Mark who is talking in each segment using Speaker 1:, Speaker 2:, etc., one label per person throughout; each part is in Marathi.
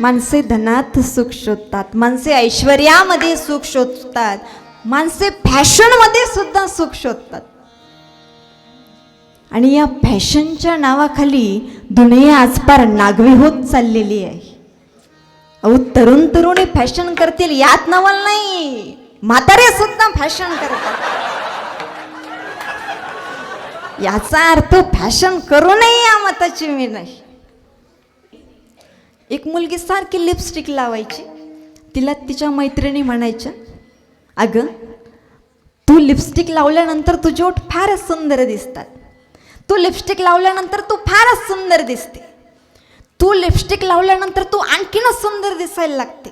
Speaker 1: माणसे धनात सुख शोधतात माणसे ऐश्वर्यामध्ये सुख शोधतात माणसे फॅशनमध्ये सुद्धा सुख शोधतात. आणि या फॅशनच्या नावाखाली दुनिया आजपार नागवी होत चाललेली आहे. अहो तरुण तरुणी फॅशन करतील यात नवल नाही म्हातारे सुद्धा फॅशन करतात. याचा अर्थ फॅशन करू नये या मताची मी नाही. एक मुलगी सारखी लिपस्टिक लावायची. तिला तिच्या मैत्रिणी म्हणायच्या अगं तू लिपस्टिक लावल्यानंतर तुझे ओठ फारच सुंदर दिसतात. तू लिपस्टिक लावल्यानंतर तू फारच सुंदर दिसते. तू लिपस्टिक लावल्यानंतर तू आणखीनच सुंदर दिसायला लागते.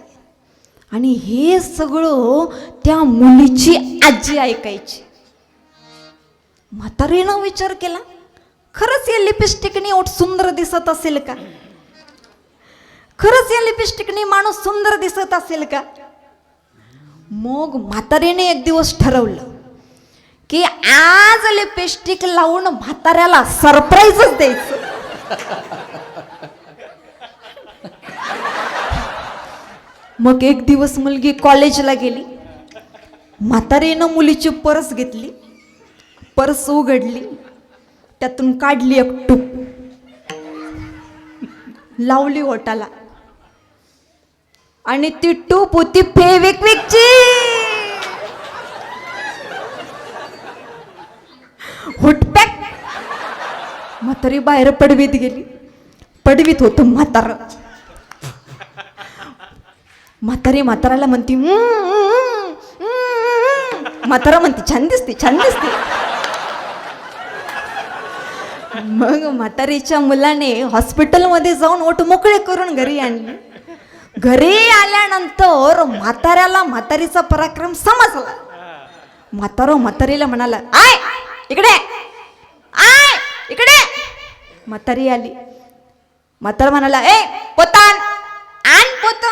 Speaker 1: आणि हे सगळं त्या मुलीची आजी ऐकायची. म्हातारीनं विचार केला खरंच या लिपस्टिकने ओठ सुंदर दिसत असेल का? खरंच या लिपस्टिकने माणूस सुंदर दिसत असेल का? मग म्हातारीने एक दिवस ठरवलं की आज लिपस्टिक लावून म्हाताऱ्याला सरप्राईजच द्यायचं. मग एक दिवस मुलगी कॉलेजला गेली. म्हातारीनं मुलीची परस घेतली. परस उघडली. त्यातून काढली एक टूप. लावली ओटाला आणि ती टूप होती फेविक्विकची हुटपॅक. म्हातारी बाहेर पडवीत गेली. पडवीत होतो म्हातारा. म्हातारी म्हाताराला म्हणती म्हातारा म्हणते छान दिसते छान दिसते. मग म्हातारीच्या मुलाने हॉस्पिटलमध्ये जाऊन ओठ मोकळे करून घरी आणली. घरी आल्यानंतर म्हाताऱ्याला म्हातारीचा पराक्रम समजला. म्हातारो म्हातारीला म्हणाला आय इकडे आय इकडे. म्हातारी आली. म्हातारा म्हणाला ए पोतान आण पोत.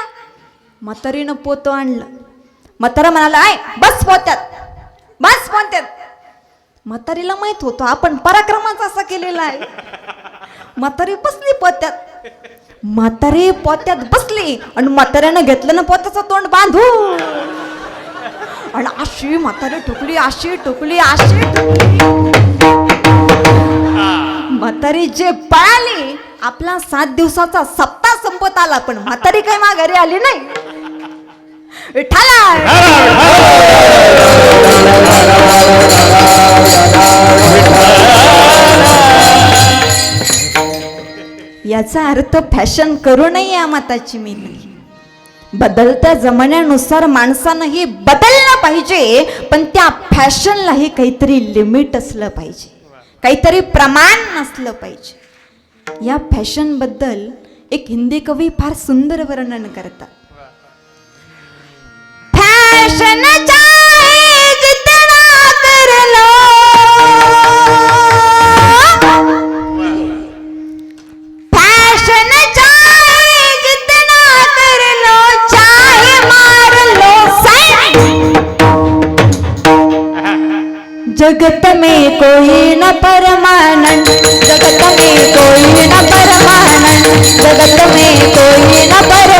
Speaker 1: म्हातारीनं पोत आणलं. म्हातारा म्हणाला आय बस पोत्यात बस पोत्यात. म्हातारीला माहीत होतं आपण पराक्रमच असा केलेला आहे. म्हातारी बसली पोत्यात. म्हातारी पोत्यात बसली आणि म्हाताऱ्यानं घेतलं ना पोत्याचं तोंड बांधू आणि अशी म्हातारी टुकली अशी टुकली अशी म्हातारी जे पळाली आपला सात दिवसाचा सप्ताह संपत आला पण म्हातारी काही माघारी आली नाही. विठ्ठला याचा अर्थ फॅशन करू नये या मताची मी नाही बदलत्या जमान्यानुसार माणसानंही बदललं पाहिजे पण त्या फॅशनलाही काहीतरी लिमिट असलं पाहिजे. काहीतरी प्रमाण नसलं पाहिजे. या फॅशनबद्दल एक हिंदी कवी फार सुंदर वर्णन करतात. जगत में कोई न परमानंद जगत में कोई न परमानंद जगत में कोई न परमानंद